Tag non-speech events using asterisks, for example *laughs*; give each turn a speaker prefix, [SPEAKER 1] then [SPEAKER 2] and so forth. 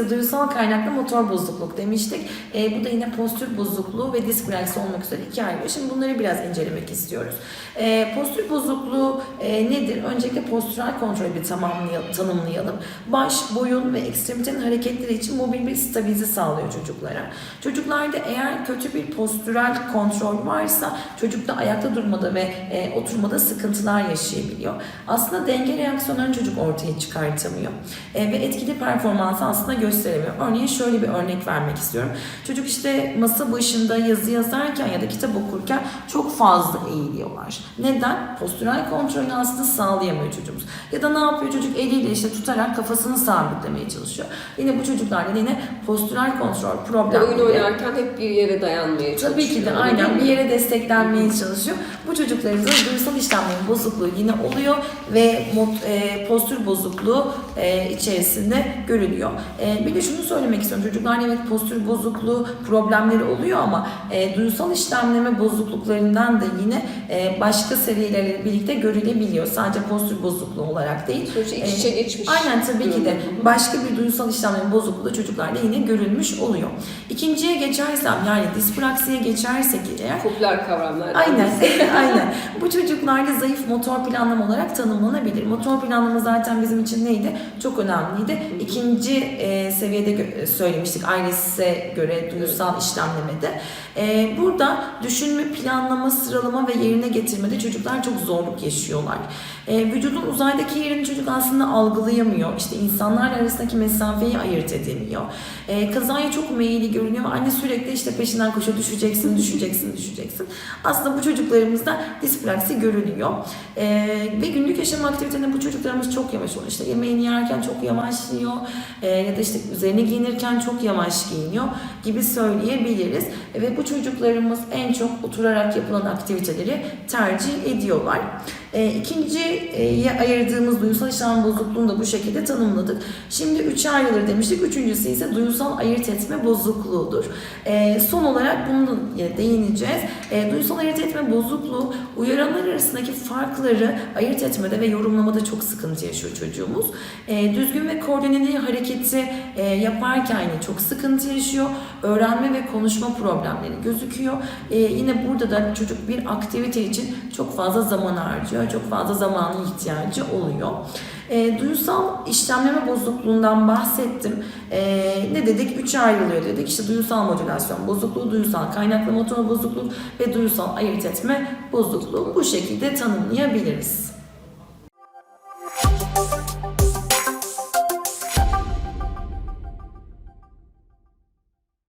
[SPEAKER 1] ise duysal kaynaklı motor bozukluk demiştik. E, bu da yine postür bozukluğu ve disk olmak üzere iki ayrı. Şimdi bunları biraz incelemek istiyoruz. E, postür bozukluğu e, nedir? Öncelikle postürel kontrolü bir tamamlayalım, tanımlayalım. Baş, boyun ve ekstremitenin hareketleri için mobil bir stabilize sağlıyor çocuklara. Çocuklarda eğer kötü bir postürel kontrol varsa çocukta ayakta durmada ve e, oturmada sıkıntılar yaşayabiliyor. Aslında denge reaksiyonlarını çocuk ortaya çıkartamıyor. E, ve etkili performansı aslında gösteremiyor. Örneğin şöyle bir örnek vermek istiyorum. Çocuk işte masa başında yazı yazarken ya da kitap okurken çok fazla eğiliyorlar. Neden? Postürel kontrolünü aslında sağlayamıyor çocuğumuz. Ya da ne yapıyor çocuk eliyle işte tutarak kafasını sabitlemeye çalışıyor. Yine bu çocuklarda yine postürel kontrol
[SPEAKER 2] Oyun
[SPEAKER 1] problemleri.
[SPEAKER 2] oynarken hep bir yere dayanmaya çalışıyor.
[SPEAKER 1] Tabii ki de aynen bir yere desteklenmeye çalışıyor. Bu çocuklarımızda duysal işlemlerin bozukluğu yine oluyor ve e, postür bozukluğu e, içerisinde görülüyor. E, bir de şunu söylemek istiyorum. Çocukların evet postür bozukluğu problemleri oluyor ama e, duysal işlemleme bozukluklarından da yine e, başka seviyelerle birlikte görülebiliyor. Sadece postür bozukluğu olarak değil.
[SPEAKER 2] Sonuçta iç
[SPEAKER 1] E,
[SPEAKER 2] içe geçmiş.
[SPEAKER 1] Aynen tabii ki de başka bir duysal işlemlerin bozukluğu da çocuklarda yine görülmüş oluyor. İkinciye geçersem yani dispraksiye geçersek eğer
[SPEAKER 2] Popüler kavramlar.
[SPEAKER 1] Aynen, *laughs* aynen. Bu çocuklarda zayıf motor planlama olarak tanımlanabilir. Motor planlama zaten bizim için neydi? Çok önemliydi. İkinci e, seviyede gö- söylemiştik ailesine göre duysal işlemlemede. E, burada düşünme, planlama, sıralama ve yerine getirmede çocuklar çok zorluk yaşıyorlar. E, vücudun uzaydaki yerini çocuk aslında algılayamıyor. İşte insanlar arasındaki mesafeyi ayırt edemiyor. E, kazaya çok meyilli görünüyor ve anne sürekli işte peşinden koşuyor düşeceksin, düşeceksin, düşeceksin. Aslında bu çocuklarımızda dispraksi görülüyor. E, ve günlük yaşam aktivitelerinde bu çocuklarımız çok yavaş oluyor. İşte yemeğini yerken çok yavaş yiyor e, ya da işte üzerine giyinirken çok yavaş giyiniyor gibi söyleyebiliriz. Ve bu çocuklarımız en çok oturarak yapılan aktiviteleri tercih ediyorlar. E, ikinciye ayırdığımız duysal işlem bozukluğunu da bu şekilde tanımladık. Şimdi üçe ayrılır demiştik. Üçüncüsü ise duysal ayırt etme bozukluğudur. E, son olarak bunu değineceğiz. E, duysal ayırt etme bozukluğu uyaranlar arasındaki farkları ayırt etmede ve yorumlamada çok sıkıntı yaşıyor çocuğumuz. E, düzgün ve koordineli hareketi e, yaparken yine çok sıkıntı yaşıyor. Öğrenme ve konuşma problemleri gözüküyor. E, yine burada da çocuk bir aktivite için çok fazla zaman harcıyor. Çok fazla zamana ihtiyacı oluyor. E, duysal işlemleme bozukluğundan bahsettim. E, ne dedik? Üçe ayrılıyor dedik. İşte duysal modülasyon bozukluğu, duysal kaynaklı motor bozukluğu ve duysal ayırt etme bozukluğu. Bu şekilde tanımlayabiliriz.